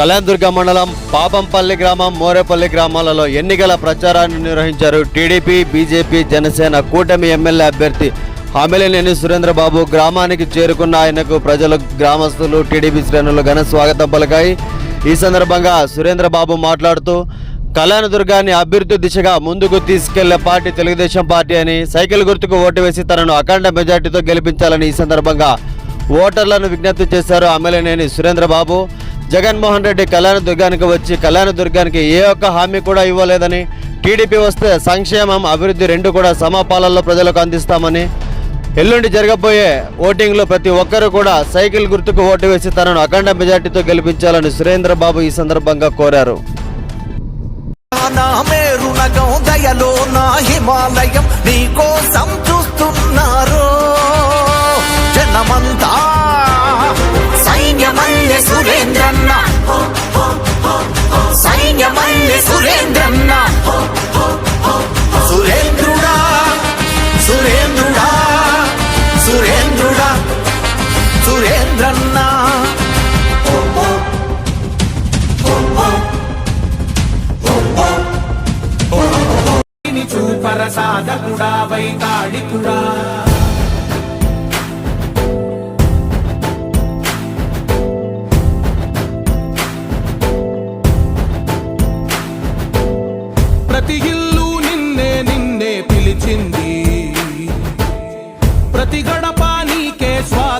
కళ్యాణదుర్గ మండలం పాపంపల్లి గ్రామం మోరేపల్లి గ్రామాలలో ఎన్నికల ప్రచారాన్ని నిర్వహించారు టీడీపీ బీజేపీ జనసేన కూటమి ఎమ్మెల్యే అభ్యర్థి హామిలేనేని సురేంద్రబాబు. గ్రామానికి చేరుకున్న ఆయనకు ప్రజలు గ్రామస్తులు టీడీపీ శ్రేణులు ఘన స్వాగతం పలికాయి. ఈ సందర్భంగా సురేంద్రబాబు మాట్లాడుతూ కళ్యాణదుర్గాన్ని అభివృద్ధి దిశగా ముందుకు తీసుకెళ్ళే పార్టీ తెలుగుదేశం పార్టీ అని సైకిల్ గుర్తుకు ఓటు వేసి తనను అఖండ మెజార్టీతో గెలిపించాలని ఈ సందర్భంగా ఓటర్లను విజ్ఞప్తి చేశారు ఎమ్మెల్యేనేని సురేంద్రబాబు. జగన్మోహన్ రెడ్డి కళ్యాణ దుర్గానికి వచ్చి కళ్యాణదుర్గానికి ఏ ఒక్క హామీ కూడా ఇవ్వలేదని టీడీపీ వస్తే సంక్షేమం అభివృద్ధి రెండు కూడా సమపాలనలో ప్రజలకు అందిస్తామని ఎల్లుండి జరగబోయే ఓటింగ్లో ప్రతి ఒక్కరూ కూడా సైకిల్ గుర్తుకు ఓటు వేసి తనను అఖండ మెజార్టీతో గెలిపించాలని సురేంద్రబాబు ఈ సందర్భంగా కోరారు. నా దయలో నా హిమాలయం నీకోసం చూస్తున్నారు సురేంద్రన్న. సురేంద్రుడా సురేంద్రుడా సురేంద్రుడా సురేంద్రన్న. చూపర సాధకుడా వైతాళికుడా.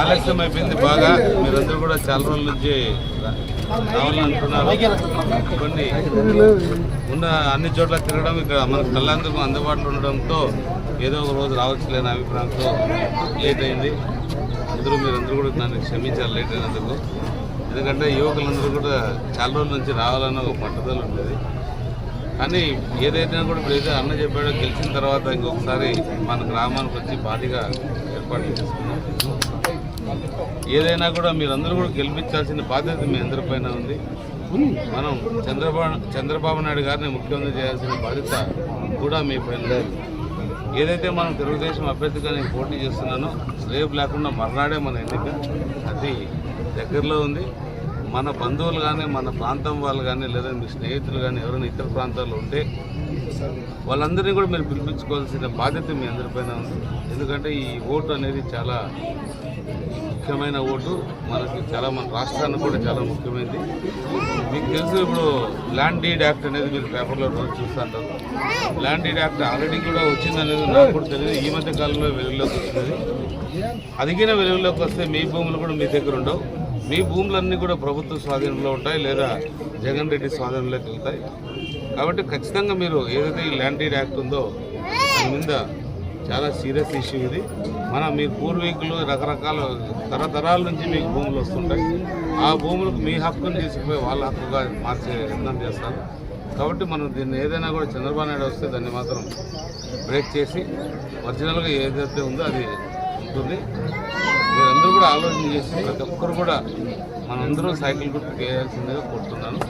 ఆలస్యం అయిపోయింది బాగా మీరందరూ కూడా చాలా రోజుల నుంచి రావాలనుకున్నారు కొన్ని ఉన్న అన్ని చోట్ల తిరగడం ఇక్కడ మన కళ్ళందుకు అందుబాటులో ఉండడంతో ఏదో ఒక రోజు రావచ్చులేని అభిప్రాయంతో లేట్ అయింది. అందరూ మీరందరూ కూడా నన్ను క్షమించాలి లేట్ అయినందుకు. ఎందుకంటే యువకులందరూ కూడా చాలా రోజుల నుంచి రావాలన్న ఒక పట్టుదల ఉండేది. కానీ ఏదైతే కూడా ఇప్పుడు ఏదో అన్న చెప్పాడో గెలిచిన తర్వాత ఇంకొకసారి మన గ్రామానికి వచ్చి భారీగా ఏర్పాట్లు చేసుకున్నాం. ఏదైనా కూడా మీరందరూ కూడా గెలిపించాల్సిన బాధ్యత మీ అందరిపైన ఉంది. మనం చంద్రబాబు చంద్రబాబు నాయుడు గారిని ముఖ్యమంత్రి చేయాల్సిన బాధ్యత కూడా మీ పైన ఏదైతే మనం తెలుగుదేశం అభ్యర్థిగా నేను పోటీ చేస్తున్నానో రేపు లేకుండా మర్నాడే మన ఎన్నిక. అది దగ్గరలో ఉంది. మన బంధువులు కానీ మన ప్రాంతం వాళ్ళు కానీ లేదా మీ స్నేహితులు కానీ ఎవరైనా ఇతర ప్రాంతాల్లో ఉంటే వాళ్ళందరినీ కూడా మీరు పిలిపించుకోవాల్సిన బాధ్యత మీ అందరిపైన ఉంది. ఎందుకంటే ఈ ఓటు అనేది చాలా ముఖ్యమైన ఓటు. మనకి చాలా మన రాష్ట్రానికి కూడా చాలా ముఖ్యమైనది. మీకు తెలుసు ఇప్పుడు ల్యాండ్ డీడ్ యాక్ట్ అనేది మీరు పేపర్లో రోజు చూస్తుంటారు ల్యాండ్ డీడ్ యాక్ట్ ఆల్రెడీ కూడా వచ్చిందనేది నాకు కూడా తెలియదు. ఈ మధ్య కాలంలో వెలుగులోకి వచ్చింది. అదిగిన వెలుగులోకి వస్తే మీ భూములు కూడా మీ దగ్గర ఉండవు. మీ భూములన్నీ కూడా ప్రభుత్వ స్వాధీనంలో ఉంటాయి లేదా జగన్ రెడ్డి స్వాధీనంలోకి వెళ్తాయి కాబట్టి ఖచ్చితంగా మీరు ఏదైతే ఈ ల్యాండ్ డీడ్ యాక్ట్ ఉందో దాని మీద చాలా సీరియస్ ఇష్యూ ఇది. మన మీ పూర్వీకులు రకరకాల తరతరాల నుంచి మీకు భూములు వస్తుంటాయి. ఆ భూములకు మీ హక్కును తీసుకుపోయి వాళ్ళ హక్కుగా మార్చే యత్నం చేస్తారు. కాబట్టి మనం దీన్ని ఏదైనా కూడా చంద్రబాబు నాయుడు వస్తే దాన్ని మాత్రం బ్రేక్ చేసి ఒరిజినల్గా ఏదైతే ఉందో అది ఉంటుంది. ఆలోచన చేసి ప్రతి ఒక్కరు కూడా మనందరూ సైకిల్ గుర్తు చేయాల్సిందిగా కోరుతున్నాను.